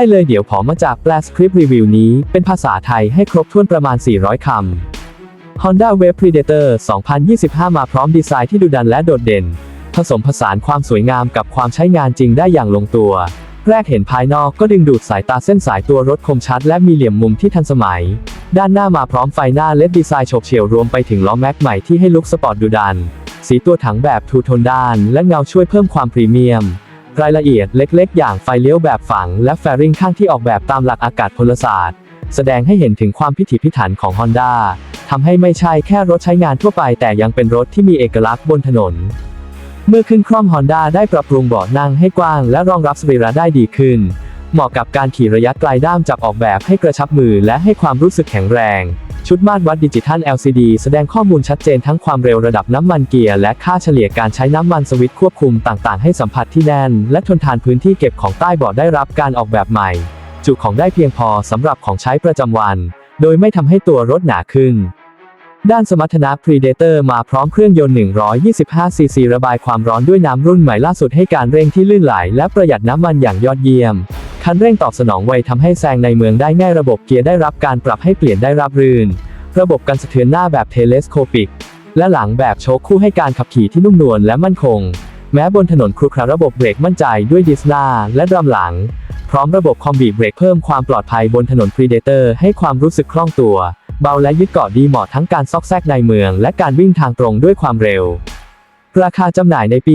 ได้เลยเดี๋ยวผอมาจากแปลสคริปต์รีวิวนี้ เป็นภาษาไทยให้ครบถ้วนประมาณ 400 คำ Honda Wave Predator 2025 มาพร้อมดีไซน์ที่ดุดันและโดดเด่น ผสมผสานความสวยงามกับความใช้งานจริงได้อย่างลงตัว แรกเห็นภายนอกก็ดึงดูดสายตาเส้นสายตัวรถคมชัด และมีเหลี่ยมมุมที่ทันสมัย ด้านหน้ามาพร้อมไฟหน้าเลดดีไซน์โฉบเฉี่ยวรวมไปถึงล้อแม็กใหม่ที่ให้ลุคสปอร์ตดุดัน สีตัวถังแบบทูโทนด้าน และเงาช่วยเพิ่มความพรีเมียม รายละเอียดเล็ก ๆ อย่างไฟเลี้ยวแบบฝัง และแฟริงข้างที่ออกแบบตามหลักอากาศพลศาสตร์ แสดงให้เห็นถึงความพิถีพิถันของ Honda ทำให้ไม่ใช่แค่รถใช้งานทั่วไปแต่ยังเป็นรถที่มีเอกลักษณ์บนถนน เมื่อขึ้นคร่อม Honda ได้ปรับปรุงเบาะนั่งให้กว้างและรองรับสรีระได้ดีขึ้น เหมาะกับการขี่ระยะไกลด้ามจับออกแบบให้กระชับมือและให้ความรู้สึกแข็งแรง ชุดมาตรวัดดิจิทัล LCD แสดงข้อมูลชัดเจนทั้งความเร็วระดับน้ำมันเกียร์และค่าเฉลี่ยการใช้น้ำมันสวิตช์ควบคุมต่างๆ ให้สัมผัสที่แน่น และทนทานพื้นที่เก็บของใต้เบาะได้รับการออกแบบใหม่ จุของได้เพียงพอสำหรับของใช้ประจำวัน โดยไม่ทำให้ตัวรถหนาขึ้นด้านสมรรถนะ Predator มาพร้อมเครื่องยนต์ 125 ซีซีระบายความร้อนด้วยน้ำรุ่นใหม่ล่าสุดให้การเร่งที่ลื่นไหลและประหยัดน้ำมันอย่างยอดเยี่ยม คันเร่งตอบสนองไวทำให้แซงในเมืองได้ง่ายระบบเกียร์ได้รับการปรับให้เปลี่ยนได้ราบรื่น ระบบกันสะเทือนหน้าแบบเทเลสโคปิก และหลังแบบโชคคู่ให้การขับขี่ที่นุ่มนวลและมั่นคง แม้บนถนนครุขระระบบเบรกมั่นใจด้วยดิสนาและดรัมหลัง พร้อมระบบคอมบีเบรกเพิ่มความปลอดภัยบนถนน Predator ให้ความรู้สึกคล่องตัว เบาและยึดเกาะดีเหมาะทั้งการซอกแซกในเมือง และการวิ่งทางตรงด้วยความเร็ว ราคาจำหน่ายในปี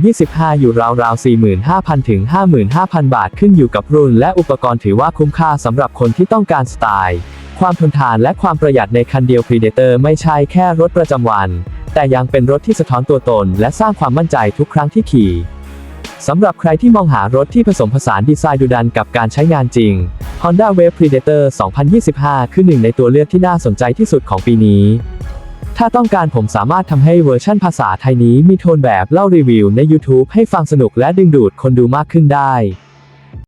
2025 อยู่ราวๆ 45,000 ถึง 55,000 บาทขึ้นอยู่กับรุ่นและอุปกรณ์ถือว่าคุ้มค่าสำหรับคนที่ต้องการสไตล์ ความทนทานและความประหยัดในคันเดียว Predator ไม่ใช่แค่รถประจำวัน แต่ยังเป็นรถที่สะท้อนตัวตน และสร้างความมั่นใจทุกครั้งที่ขี่สำหรับใครที่มองหารถที่ผสมผสานดีไซน์ดุดันกับการใช้งานจริง Honda Wave Predator 2025 คือหนึ่งในตัวเลือกที่น่าสนใจที่สุดของปีนี้ ถ้าต้องการผมสามารถทำให้เวอร์ชั่นภาษาไทยนี้มีโทนแบบเล่ารีวิวใน YouTube ให้ฟังสนุกและดึงดูดคนดูมากขึ้นได้